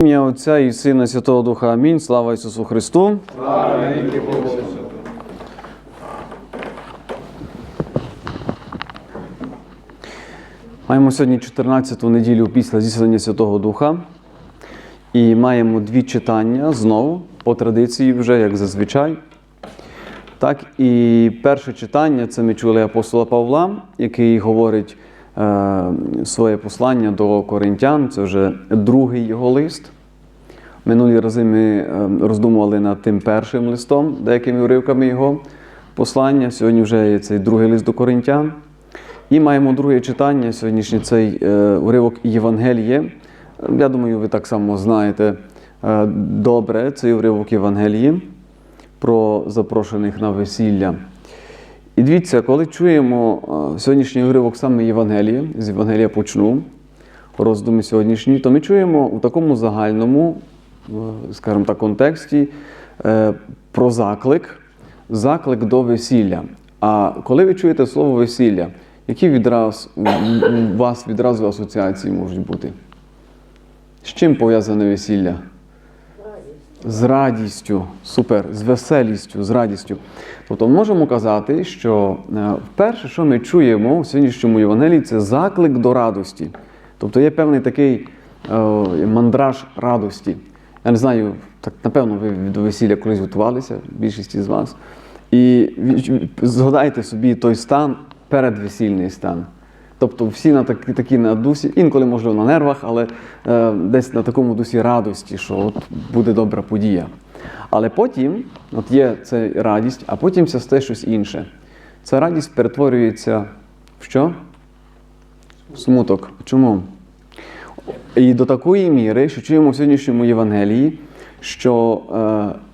Ім'я Отця і Сина Святого Духа Амінь. Слава Ісусу Христу. Маємо сьогодні 14-ту неділю після зіслання Святого Духа. І маємо дві читання знову, по традиції, вже, як зазвичай. Так, і перше читання це ми чули апостола Павла, який говорить своє послання до коринтян. Це вже другий його лист. Минулі рази ми е, роздумували над тим першим листом, деякими уривками його послання. Сьогодні вже є цей другий лист до коринтян. І маємо друге читання. Сьогоднішній цей е, уривок Євангеліє. Я думаю, ви так само знаєте е, добре цей уривок Євангелії про запрошених на весілля. І дивіться, коли чуємо е, сьогоднішній уривок саме Євангелія, з Євангелія почну, роздуми сьогоднішні, то ми чуємо у такому загальному, е, скажімо так, контексті е, про заклик, заклик до весілля. А коли ви чуєте слово весілля, які відраз, у вас відразу асоціації можуть бути? З чим пов'язане весілля? З радістю, супер, з веселістю, з радістю. Тобто можемо казати, що е, вперше, що ми чуємо в сьогоднішньому Євангелії, це заклик до радості. Тобто є певний такий е, мандраж радості. Я не знаю, так напевно, ви до весілля колись готувалися, більшість з вас. І згадайте собі той стан, передвесільний стан. Тобто всі на такі, такі на дусі, інколи, можливо, на нервах, але е, десь на такому дусі радості, що от буде добра подія. Але потім, от є це радість, а потім це стає щось інше. Ця радість перетворюється в що? Смуток. Чому? І до такої міри, що чуємо в сьогоднішньому Євангелії, що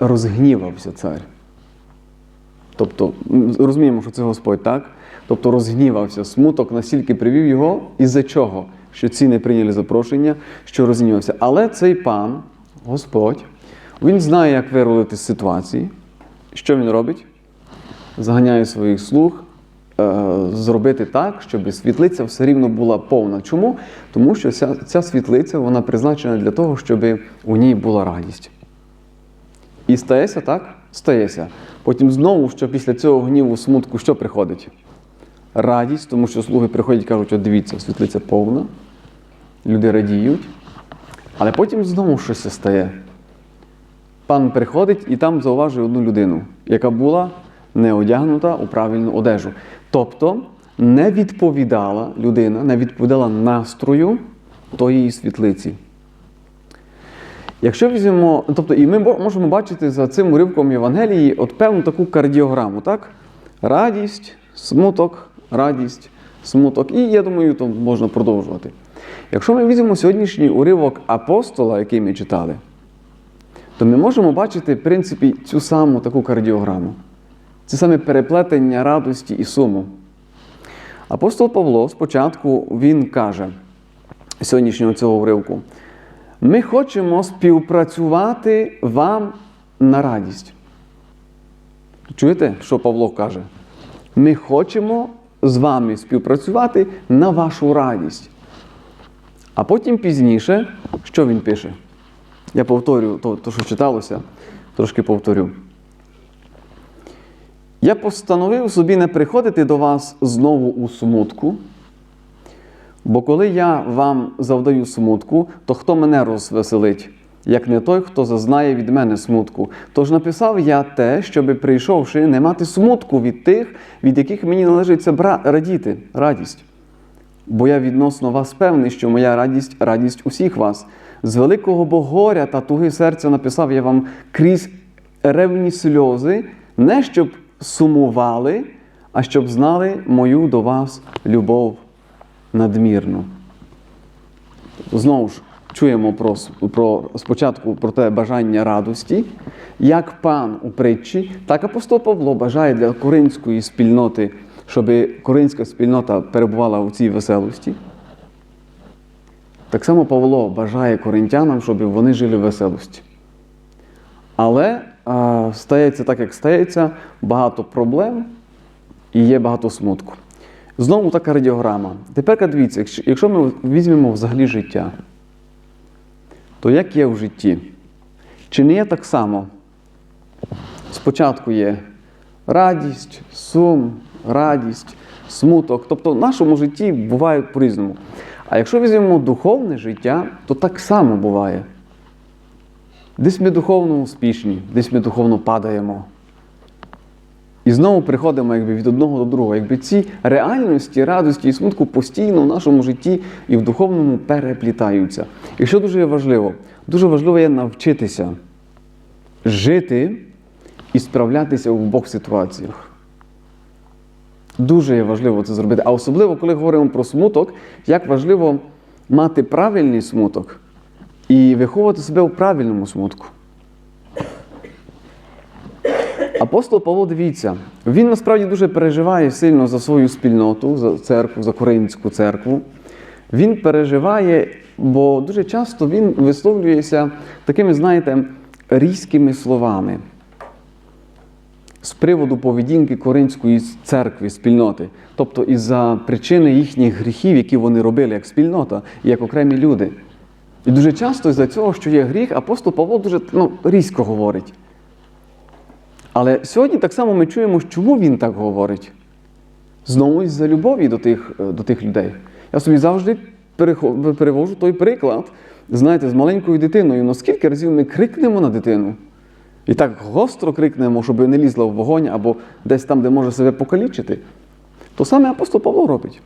е, розгнівався цар. Тобто, розуміємо, що це Господь, так? Тобто розгнівався, смуток настільки привів його, із-за чого? Що ці не прийняли запрошення, що розгнівався. Але цей пан, Господь, він знає, як вирулити з ситуації. Що він робить? Заганяє своїх слуг, е, зробити так, щоб світлиця все рівно була повна. Чому? Тому що ця, ця світлиця вона призначена для того, щоб у ній була радість. І стається так? Стається. Потім знову, що після цього гніву, смутку, що приходить? Радість, тому що слуги приходять і кажуть, от дивіться, світлиця повна, люди радіють. Але потім знову щось стає. Пан приходить і там зауважує одну людину, яка була не одягнута у правильну одежу. Тобто не відповідала людина, не відповідала настрою тої світлиці. Якщо візьмемо, тобто, і ми можемо бачити за цим уривком Євангелії от певну таку кардіограму, так? Радість, смуток, радість, смуток. І я думаю, то можна продовжувати. Якщо ми візьмемо сьогоднішній уривок апостола, який ми читали, то ми можемо бачити, в принципі, цю саму таку кардіограму. Це саме переплетення радості і суму. Апостол Павло спочатку він каже сьогоднішнього цього уривку. Ми хочемо співпрацювати вам на радість. Чуєте, що Павло каже? Ми хочемо з вами співпрацювати на вашу радість. А потім пізніше, що він пише? Я повторю то, то що читалося, трошки повторю. Я постановив собі не приходити до вас знову у смутку. Бо коли я вам завдаю смутку, то хто мене розвеселить, як не той, хто зазнає від мене смутку. Тож написав я те, щоби, прийшовши, не мати смутку від тих, від яких мені належиться бра- радіти, радість. Бо я відносно вас певний, що моя радість радість усіх вас. З великого бо горя та туги серця написав я вам крізь ревні сльози, не щоб сумували, а щоб знали мою до вас любов надмірну. Знову ж чуємо про, про спочатку про те бажання радості, як пан у притчі, так апостол Павло бажає для коринської спільноти, щоб коринська спільнота перебувала у цій веселості. Так само Павло бажає коринтянам, щоб вони жили в веселості. Але а, стається так, як стається, багато проблем і є багато смутку. Знову така радіограма. Тепер дивіться, якщо- ми візьмемо взагалі життя, то як є в житті? Чи не є так само? Спочатку є радість, сум, радість, смуток. Тобто в нашому житті буває по-різному. А якщо візьмемо духовне життя, то так само буває. Десь ми духовно успішні, десь ми духовно падаємо. І знову приходимо якби, від одного до другого. Якби ці реальності, радості і смутку постійно в нашому житті і в духовному переплітаються. І що дуже важливо? Дуже важливо є навчитися жити і справлятися в обох ситуаціях. Дуже є важливо це зробити. А особливо, коли говоримо про смуток, як важливо мати правильний смуток і виховувати себе у правильному смутку. Апостол Павло, дивіться, він насправді дуже переживає сильно за свою спільноту, за церкву, за Коринську церкву. Він переживає, бо дуже часто він висловлюється такими, знаєте, різкими словами з приводу поведінки Коринської церкви, спільноти, тобто із-за причини їхніх гріхів, які вони робили як спільнота і як окремі люди. І дуже часто з-за цього, що є гріх, апостол Павло дуже ну, різко говорить. Але сьогодні так само ми чуємо, чому він так говорить. Знову із-за любові до тих, е, до тих людей. Я собі завжди перевожу той приклад, знаєте, з маленькою дитиною. Ну скільки разів ми крикнемо на дитину? І так гостро крикнемо, щоб не лізла в вогонь або десь там, де може себе покалічити. То саме апостол Павло робить.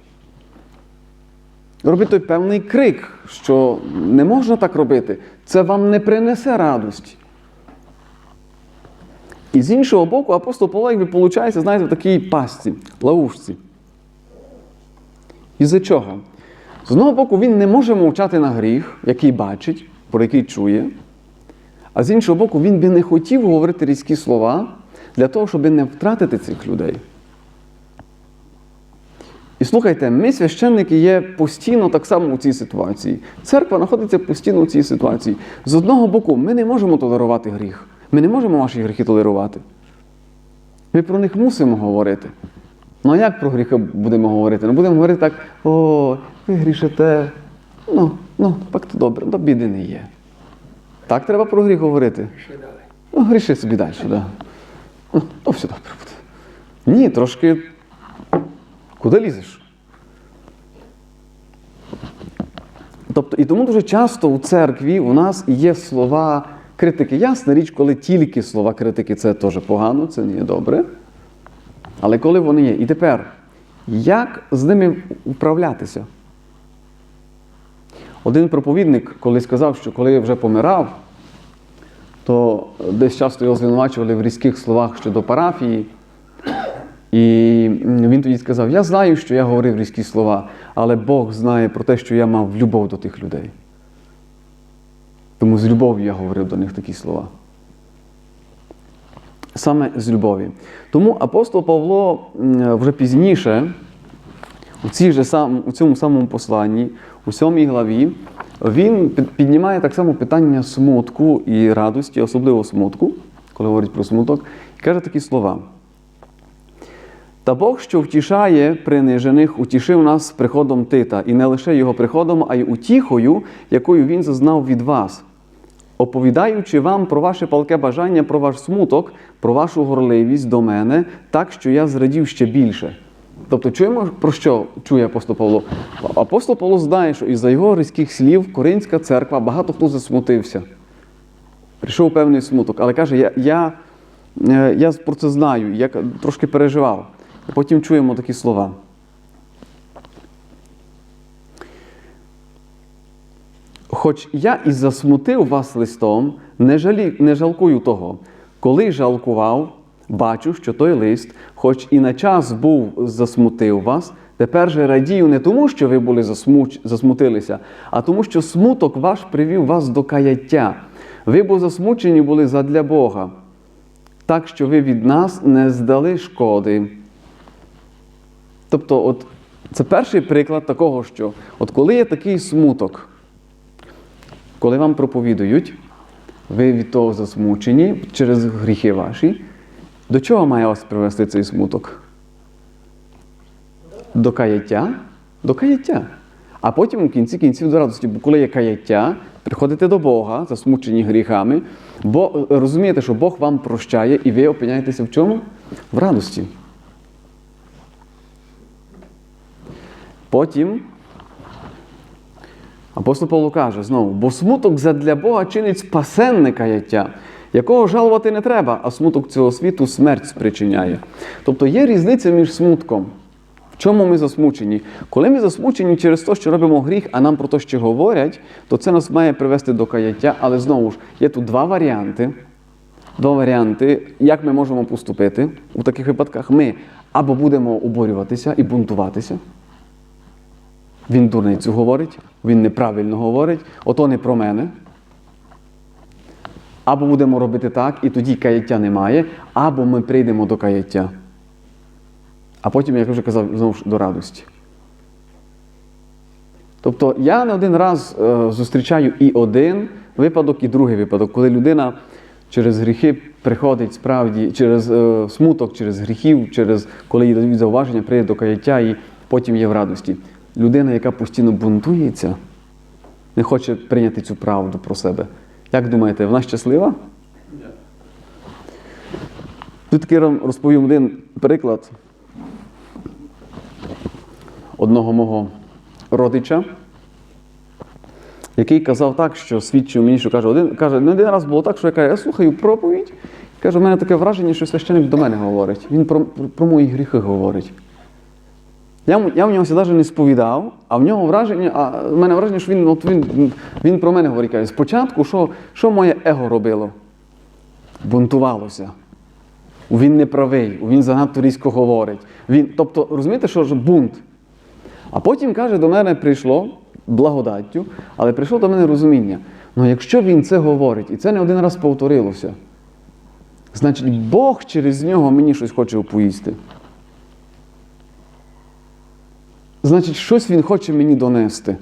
Робить той певний крик, що не можна так робити. Це вам не принесе радості. І з іншого боку, апостол Павло, якби виходить, знаєте, в такій пастці, ловушці. І за чого? З одного боку, він не може мовчати на гріх, який бачить, про який чує. А з іншого боку, він би не хотів говорити різкі слова для того, щоб не втратити цих людей. І слухайте, ми, священники, є постійно так само у цій ситуації. Церква знаходиться постійно у цій ситуації. З одного боку, ми не можемо толерувати гріх. Ми не можемо ваші гріхи толерувати. Ми про них мусимо говорити. Ну а як про гріхи будемо говорити? Ну будемо говорити так: о, ви грішите. Ну, ну, так то добре, до біди не є. Так треба про гріх говорити. Ну, гріши собі далі, да. Ну, то все добре буде. Ні, трошки. Куди лізеш? Тобто, і тому дуже часто у церкві у нас є слова критики. Ясна річ, коли тільки слова критики, це теж погано, це не добре. Але коли вони є. І тепер, як з ними управлятися? Один проповідник, коли сказав, що коли я вже помирав, то десь часто його звинувачували в різких словах щодо парафії. І він тоді сказав: Я знаю, що я говорив різкі слова, але Бог знає про те, що я мав любов до тих людей. Тому з любов'ю я говорив до них такі слова. Саме з любові. Тому апостол Павло вже пізніше, у, цій же сам, у цьому самому посланні, у сьомій главі, він піднімає так само питання смутку і радості, особливо смутку, коли говорить про смуток, і каже такі слова. Та Бог, що втішає принижених, утішив нас приходом Тита, і не лише його приходом, а й утіхою, якою він зазнав від вас, оповідаючи вам про ваше палке бажання, про ваш смуток, про вашу горливість до мене, так що я зрадів ще більше. Тобто, чуємо, про що чує апостол Павло? Апостол Павло знає, що із-за його різких слів Коринська церква багато хто засмутився. Прийшов певний смуток, але каже, я, я, е, я про це знаю, я трошки переживав. Потім чуємо такі слова. Хоч я і засмутив вас листом, не, жалі, не жалкую того. Коли жалкував, бачу, що той лист, хоч і на час був засмутив вас, тепер же радію не тому, що ви були засмуч, засмутилися, а тому, що смуток ваш привів вас до каяття. Ви бо засмучені були задля Бога, так що ви від нас не здали шкоди. Тобто, от це перший приклад такого, що от коли є такий смуток, коли вам проповідують, ви від того засмучені через гріхи ваші, до чого має вас привести цей смуток? До каяття? До каяття. А потім у кінці кінців до радості. Бо коли є каяття, Приходите до Бога, засмучені гріхами, бо е, розумієте, що Бог вам прощає, і ви опиняєтеся в чому? В радості. Потім апостол Павло каже знову, бо смуток задля Бога чинить спасенне каяття, якого жалувати не треба, а смуток цього світу смерть спричиняє. Тобто є різниця між смутком. В чому ми засмучені? Коли ми засмучені через те, що робимо гріх, а нам про те ще говорять, то це нас має привести до каяття. Але знову ж є тут два варіанти. Два варіанти, як ми можемо поступити у таких випадках. Ми або будемо обурюватися і бунтуватися. Він дурницю говорить, він неправильно говорить, ото не про мене. Або будемо робити так, і тоді каяття немає, або ми прийдемо до каяття. А потім, як вже казав, знову ж до радості. Тобто я не один раз е, зустрічаю і один випадок, і другий випадок, коли людина через гріхи приходить справді, через е, смуток, через гріхів, через коли їй дають зауваження, прийде до каяття і потім є в радості. Людина, яка постійно бунтується, не хоче прийняти цю правду про себе. Як думаєте, вона щаслива? Тут такий вам розповім один приклад одного мого родича, який казав так, що свідчив мені, що каже, один, каже, не один раз було так, що я кажу, я слухаю проповідь, каже, в мене таке враження, що священик до мене говорить. Він про, про, про мої гріхи говорить. Я, я в нього навіть не сповідав, а в нього враження, а в мене враження, що він, от він, він про мене говорить. Каже, спочатку, що, що моє его робило? Бунтувалося. Він не правий, він занадто різко говорить. Він, тобто, розумієте, що ж бунт. А потім, каже, до мене прийшло благодаттю, але прийшло до мене розуміння. Ну якщо він це говорить, і це не один раз повторилося, значить Бог через нього мені щось хоче оповісти. Значить, щось він хоче мені донести.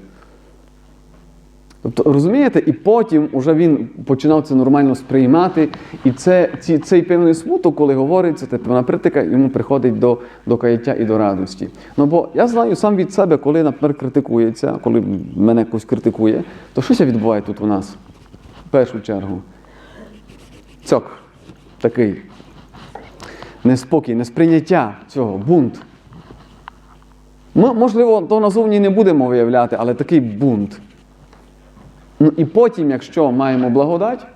Тобто, розумієте, і потім уже він починав це нормально сприймати, і це, ці, цей певний смуток, коли говориться, та певна критика, йому приходить до, до каяття і до радості. Ну бо я знаю сам від себе, коли, наприклад, критикується, коли мене хтось критикує, то що це відбуває тут у нас? В першу чергу. Цьок такий. Неспокій, несприйняття цього, бунт. Ми, можливо, то назовні не будемо виявляти, але такий бунт. Ну і потім, якщо маємо благодать,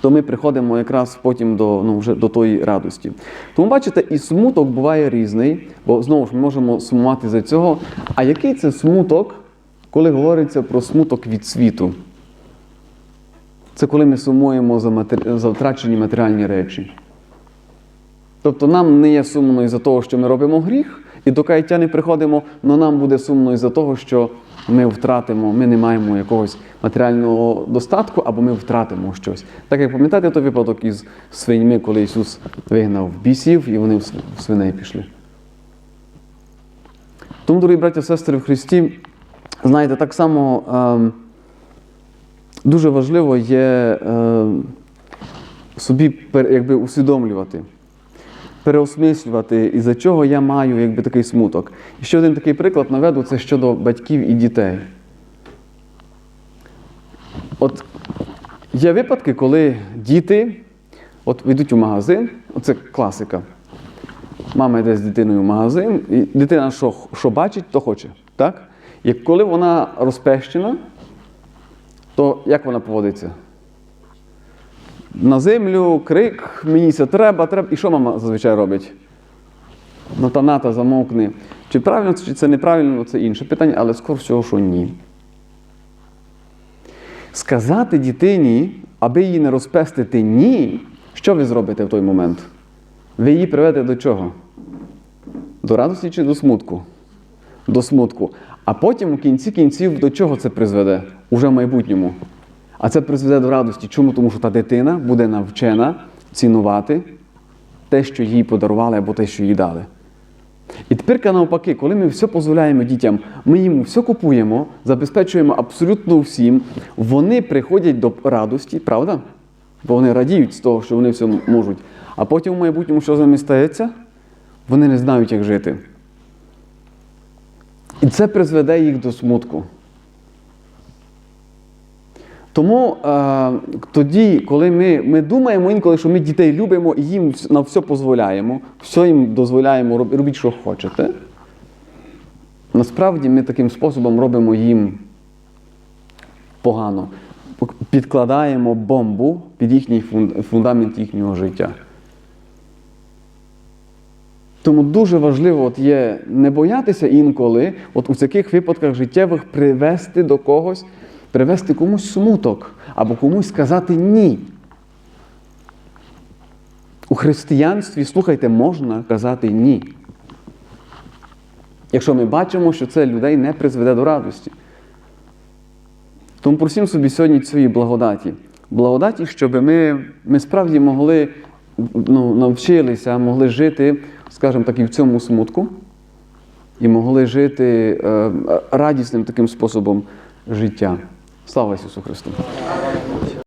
то ми приходимо якраз потім до, ну, вже до тої радості. Тому бачите, і смуток буває різний, бо знову ж ми можемо сумувати за цього. А який це смуток, коли говориться про смуток від світу? Це коли ми сумуємо за, матері... за втрачені матеріальні речі. Тобто нам не є сумно із-за того, що ми робимо гріх, і до каяття не приходимо, але нам буде сумно із-за того, що ми втратимо, ми не маємо якогось матеріального достатку, або ми втратимо щось. Так як пам'ятаєте той випадок із свиньми, коли Ісус вигнав бісів і вони в свиней пішли. Тому, дорогі браті сестри в Христі, знаєте, так само ем, дуже важливо є ем, собі якби, усвідомлювати переосмислювати, із-за чого я маю якби, такий смуток. І ще один такий приклад наведу це щодо батьків і дітей. От є випадки, коли діти от йдуть у магазин, оце класика. Мама йде з дитиною в магазин, і дитина що, що бачить, то хоче. Так? І коли вона розпещена, то як вона поводиться? На землю, крик, мені це треба, треба. І що мама зазвичай робить? Ну та ната замовкни. Чи правильно чи це неправильно, це інше питання, але скоро всього, що ні. Сказати дитині, аби її не розпестити ні, що ви зробите в той момент? Ви її приведете до чого? До радості чи до смутку? До смутку. А потім у кінці кінців до чого це призведе? Уже в майбутньому. А це призведе до радості. Чому? Тому що та дитина буде навчена цінувати те, що їй подарували, або те, що їй дали. І тепер навпаки, коли ми все дозволяємо дітям, ми їм все купуємо, забезпечуємо абсолютно всім, вони приходять до радості, правда? Бо вони радіють з того, що вони все можуть. А потім в майбутньому, що з ними стається? Вони не знають, як жити. І це призведе їх до смутку. Тому е, тоді, коли ми, ми думаємо інколи, що ми дітей любимо і їм на все дозволяємо, все їм дозволяємо, робіть, що хочете. Насправді ми таким способом робимо їм погано. Підкладаємо бомбу під їхній фундамент їхнього життя. Тому дуже важливо от є не боятися інколи, от у таких випадках життєвих привести до когось, привести комусь смуток або комусь сказати ні. У християнстві, слухайте, можна казати ні. Якщо ми бачимо, що це людей не призведе до радості. Тому просимо собі сьогодні цієї благодаті. Благодаті, щоб ми, ми справді могли ну, навчилися, могли жити, скажімо так, і в цьому смутку, і могли жити е, радісним таким способом життя. Слава Ісусу Христу!